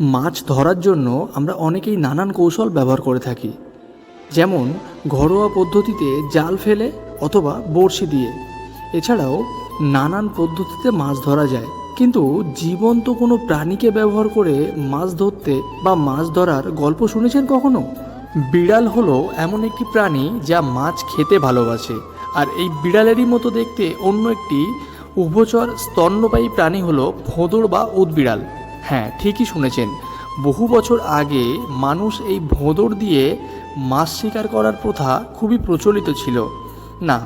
মাছ ধরার জন্য আমরা অনেকেই নানান কৌশল ব্যবহার করে থাকি। যেমন ঘরোয়া পদ্ধতিতে জাল ফেলে অথবা বড়শি দিয়ে। এছাড়াও নানান পদ্ধতিতে মাছ ধরা যায়। কিন্তু জীবন্ত কোনো প্রাণীকে ব্যবহার করে মাছ ধরতে বা মাছ ধরার গল্প শুনেছেন কখনো? বিড়াল হলো এমন একটি প্রাণী যা মাছ খেতে ভালোবাসে। আর এই বিড়ালেরই মতো দেখতে অন্য একটি উভচর স্তন্যপায়ী প্রাণী হলো ভোঁদড় বা উদবিড়াল। হ্যাঁ ঠিকই শুনেছেন। বহু বছর আগে মানুষ এই ভোঁদড় দিয়ে মাছ শিকার করার প্রথা খুবই প্রচলিত ছিল। না,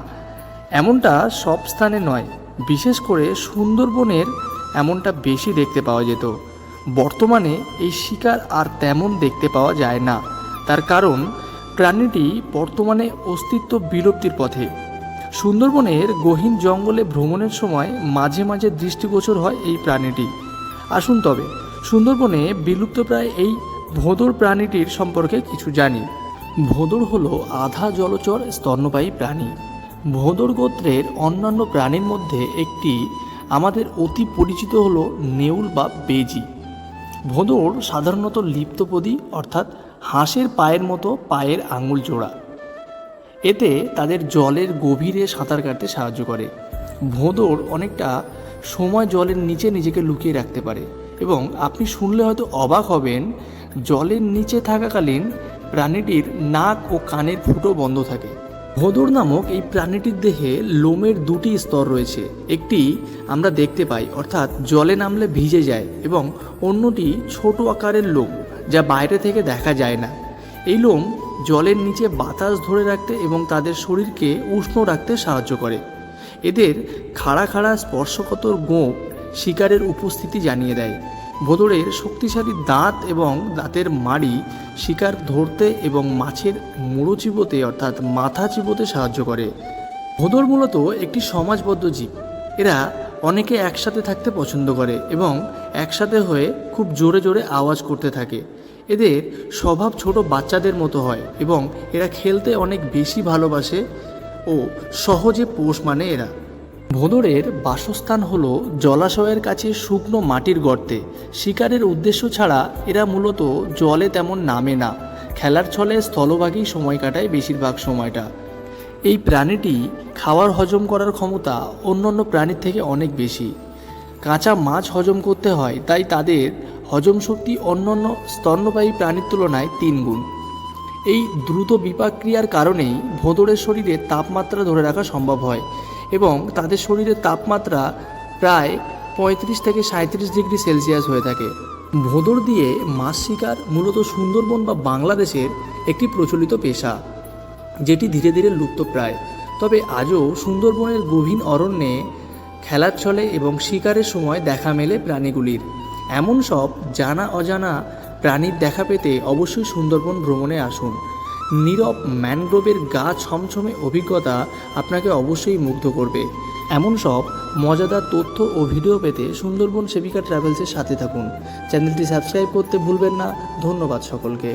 এমনটা সব স্থানে নয়, বিশেষ করে সুন্দরবনের এমনটা বেশি দেখতে পাওয়া যেত। বর্তমানে এই শিকার আর তেমন দেখতে পাওয়া যায় না। তার কারণ, প্রাণীটি বর্তমানে অস্তিত্ব বিলুপ্তির পথে। সুন্দরবনের গহীন জঙ্গলে ভ্রমণের সময় মাঝে মাঝে দৃষ্টিগোচর হয় এই প্রাণীটি। আসুন তবে। সুন্দরবনে বিলুপ্তপ্রায় এই ভোঁদড় প্রাণীটির সম্পর্কে কিছু জানি। ভোঁদড় হলো আধা জলচর স্তন্যপায়ী প্রাণী। ভোঁদড় গোত্রের অন্যান্য প্রাণীর মধ্যে একটি আমাদের অতি পরিচিত হলো নেউল বা বেজি। ভোঁদড় সাধারণত লিপ্তপদী, অর্থাৎ হাঁসের পায়ের মতো পায়ের আঙুল জোড়া। এতে তাদের জলের গভীরে সাঁতার কাটতে সাহায্য করে। ভোঁদড় অনেকটা সময় জলের নিচে নিজেকে লুকিয়ে রাখতে পারে। এবং আপনি শুনলে হয়তো অবাক হবেন, জলের নিচে থাকাকালীন প্রাণীটির নাক ও কানের ফুটো বন্ধ থাকে। ভোঁদড় নামক এই প্রাণীটির দেহে লোমের দুটি স্তর রয়েছে। একটি আমরা দেখতে পাই, অর্থাৎ জলে নামলে ভিজে যায় এবং অন্যটি ছোট আকারের লোম, যা বাইরে থেকে দেখা যায় না। এই লোম জলের নিচে বাতাস ধরে রাখতে এবং তাদের শরীরকে উষ্ণ রাখতে সাহায্য করে। এদের খাড়া খাড়া স্পর্শকতর গোঁপ শিকারের উপস্থিতি জানিয়ে দেয়। ভোদরের শক্তিশালী দাঁত এবং দাঁতের মাড়ি শিকার ধরতে এবং মাছের মুড়ো চিবোতে অর্থাৎ মাথা চিবোতে সাহায্য করে। ভোদর মূলত একটি সমাজবদ্ধ জীব। এরা অনেকে একসাথে থাকতে পছন্দ করে এবং একসাথে হয়ে খুব জোরে জোরে আওয়াজ করতে থাকে। এদের স্বভাব ছোট বাচ্চাদের মতো হয় এবং এরা খেলতে অনেক বেশি ভালোবাসে ও সহজে পোষ মানে এরা। ভোঁদরের বাসস্থান হলো জলাশয়ের কাছে শুকনো মাটির গর্তে। শিকারের উদ্দেশ্য ছাড়া এরা মূলত জলে তেমন নামে না। খেলার ছলে স্থলভাগেই সময় কাটায় বেশিরভাগ সময়টা। এই প্রাণীটি খাওয়ার হজম করার ক্ষমতা অন্যান্য প্রাণীর থেকে অনেক বেশি। কাঁচা মাছ হজম করতে হয়, তাই তাদের হজম শক্তি অন্যান্য স্তন্যপায়ী প্রাণীর তুলনায় তিন গুণ এই দ্রুত বিপাক্রিয়ার কারণেই ভোঁদড়ের শরীরে তাপমাত্রা ধরে রাখা সম্ভব হয় এবং তাদের শরীরের তাপমাত্রা প্রায় পঁয়ত্রিশ থেকে সাঁত্রিশ ডিগ্রি সেলসিয়াস হয়ে থাকে। ভোঁদড় দিয়ে মাছ শিকার মূলত সুন্দরবন বা বাংলাদেশের একটি প্রচলিত পেশা, যেটি ধীরে ধীরে লুপ্তপ্রায় তবে আজও সুন্দরবনের গভীর অরণ্যে খেলার ছলে এবং শিকারের সময় দেখা মেলে প্রাণীগুলির। এমন সব জানা অজানা প্রাণীর দেখা পেতে অবশ্যই সুন্দরবন ভ্রমণে আসুন। নীরব ম্যানগ্রোভের গা ছমছমে অভিজ্ঞতা আপনাকে অবশ্যই মুগ্ধ করবে। এমন সব মজাদার তথ্য ও ভিডিও পেতে সুন্দরবন সেবিকা ট্রাভেলসের সাথে থাকুন। চ্যানেলটি সাবস্ক্রাইব করতে ভুলবেন না। ধন্যবাদ সকলকে।